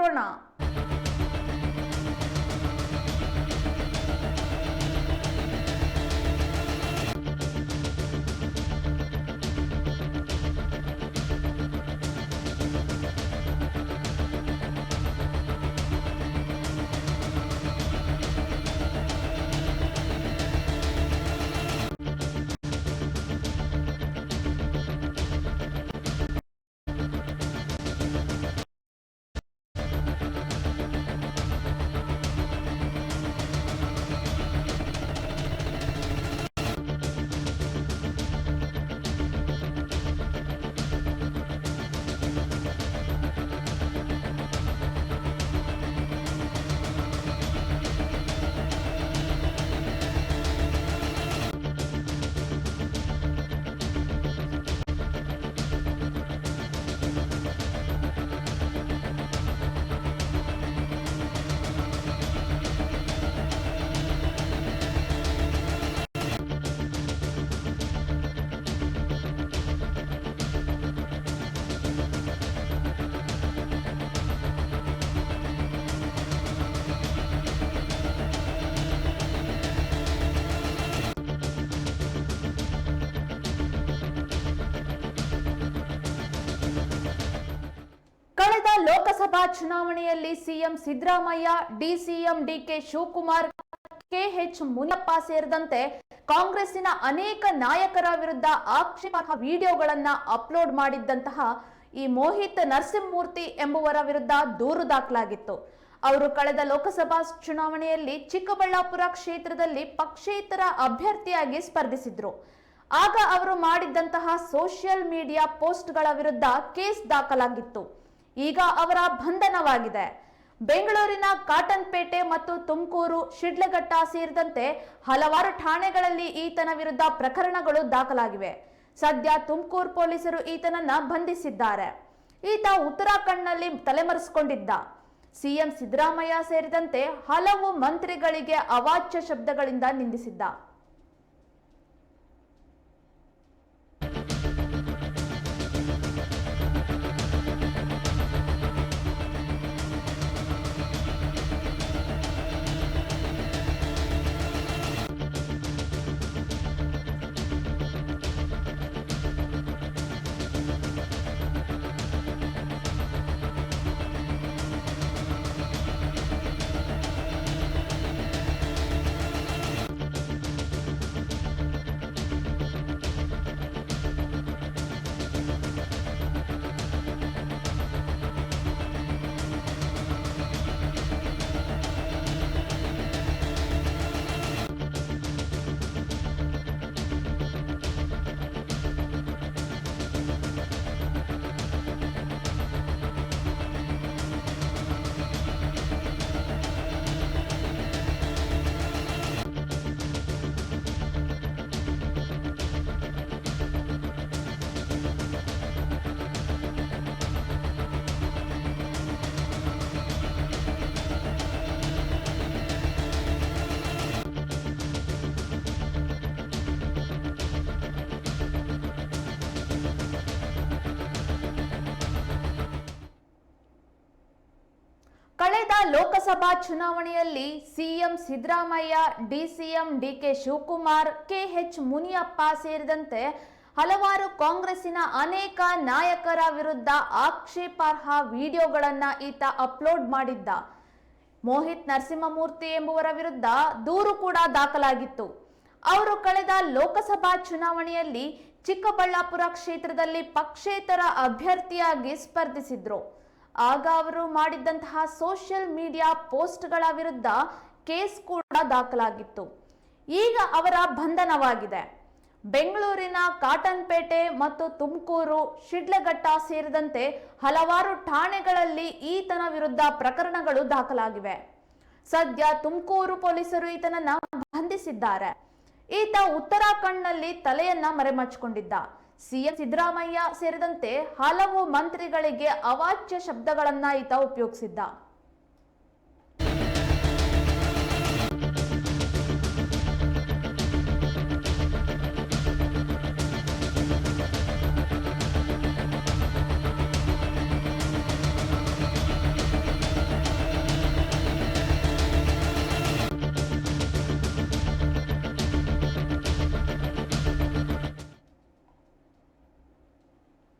கொண்டோனா? ಲೋಕಸಭಾ ಚುನಾವಣೆಯಲ್ಲಿ CM Siddaramaiah, DCM DK Shivakumar, K H Muniyappa ಸೇರಿದಂತೆ ಕಾಂಗ್ರೆಸ್ಸಿನ ಅನೇಕ ನಾಯಕರ ವಿರುದ್ಧ ಆಕ್ಷೇಪ ವಿಡಿಯೋಗಳನ್ನ ಅಪ್ಲೋಡ್ ಮಾಡಿದ್ದಂತಹ ಈ ಮೋಹಿತ್ ನರಸಿಂಹಮೂರ್ತಿ ಎಂಬುವರ ವಿರುದ್ಧ ದೂರು ದಾಖಲಾಗಿತ್ತು. ಅವರು ಕಳೆದ ಲೋಕಸಭಾ ಚುನಾವಣೆಯಲ್ಲಿ ಚಿಕ್ಕಬಳ್ಳಾಪುರ ಕ್ಷೇತ್ರದಲ್ಲಿ ಪಕ್ಷೇತರ ಅಭ್ಯರ್ಥಿಯಾಗಿ ಸ್ಪರ್ಧಿಸಿದ್ರು. ಆಗ ಅವರು ಮಾಡಿದ್ದಂತಹ ಸೋಷಿಯಲ್ ಮೀಡಿಯಾ ಪೋಸ್ಟ್ಗಳ ವಿರುದ್ಧ ಕೇಸ್ ದಾಖಲಾಗಿತ್ತು. ಈಗ ಅವರ ಬಂಧನವಾಗಿದೆ. ಬೆಂಗಳೂರಿನ ಕಾಟನ್ಪೇಟೆ ಮತ್ತು ತುಮಕೂರು, ಶಿಡ್ಲಘಟ್ಟ ಸೇರಿದಂತೆ ಹಲವಾರು ಠಾಣೆಗಳಲ್ಲಿ ಈತನ ವಿರುದ್ಧ ಪ್ರಕರಣಗಳು ದಾಖಲಾಗಿವೆ. ಸದ್ಯ ತುಮಕೂರು ಪೊಲೀಸರು ಈತನನ್ನ ಬಂಧಿಸಿದ್ದಾರೆ. ಈತ ಉತ್ತರಾಖಂಡ್ನಲ್ಲಿ ತಲೆಮರೆಸಿಕೊಂಡಿದ್ದ. ಸಿಎಂ ಸಿದ್ದರಾಮಯ್ಯ ಸೇರಿದಂತೆ ಹಲವು ಮಂತ್ರಿಗಳಿಗೆ ಅವಾಚ್ಯ ಶಬ್ದಗಳಿಂದ ನಿಂದಿಸಿದ್ದ. ಕಳೆದ ಲೋಕಸಭಾ ಚುನಾವಣೆಯಲ್ಲಿ CM Siddaramaiah, DCM DK Shivakumar K H Muniyappa ಸೇರಿದಂತೆ ಹಲವಾರು ಕಾಂಗ್ರೆಸ್ಸಿನ ಅನೇಕ ನಾಯಕರ ವಿರುದ್ಧ ಆಕ್ಷೇಪಾರ್ಹ ವಿಡಿಯೋಗಳನ್ನ ಈತ ಅಪ್ಲೋಡ್ ಮಾಡಿದ್ದ. ಮೋಹಿತ್ ನರಸಿಂಹಮೂರ್ತಿ ಎಂಬುವರ ವಿರುದ್ಧ ದೂರು ಕೂಡ ದಾಖಲಾಗಿತ್ತು. ಅವರು ಕಳೆದ ಲೋಕಸಭಾ ಚುನಾವಣೆಯಲ್ಲಿ ಚಿಕ್ಕಬಳ್ಳಾಪುರ ಕ್ಷೇತ್ರದಲ್ಲಿ ಪಕ್ಷೇತರ ಅಭ್ಯರ್ಥಿಯಾಗಿ ಸ್ಪರ್ಧಿಸಿದ್ರು. ಆಗ ಅವರು ಮಾಡಿದ್ದಂತಹ ಸೋಷಿಯಲ್ ಮೀಡಿಯಾ ಪೋಸ್ಟ್ಗಳ ವಿರುದ್ಧ ಕೇಸ್ ಕೂಡ ದಾಖಲಾಗಿತ್ತು. ಈಗ ಅವರ ಬಂಧನವಾಗಿದೆ. ಬೆಂಗಳೂರಿನ ಕಾಟನ್ಪೇಟೆ ಮತ್ತು ತುಮಕೂರು, ಶಿಡ್ಲಘಟ್ಟ ಸೇರಿದಂತೆ ಹಲವಾರು ಠಾಣೆಗಳಲ್ಲಿ ಈತನ ವಿರುದ್ಧ ಪ್ರಕರಣಗಳು ದಾಖಲಾಗಿವೆ. ಸದ್ಯ ತುಮಕೂರು ಪೊಲೀಸರು ಈತನನ್ನ ಬಂಧಿಸಿದ್ದಾರೆ. ಈತ ಉತ್ತರಾಖಂಡ್ನಲ್ಲಿ ತಲೆಯನ್ನ ಮರೆಮಾಚಿಕೊಂಡಿದ್ದ ಸಿಎಂ ಸಿದ್ದರಾಮಯ್ಯ ಸೇರಿದಂತೆ ಹಲವು ಮಂತ್ರಿಗಳಿಗೆ ಅವಾಚ್ಯ ಶಬ್ದಗಳನ್ನ ಈತ ಉಪಯೋಗಿಸಿದ್ದ.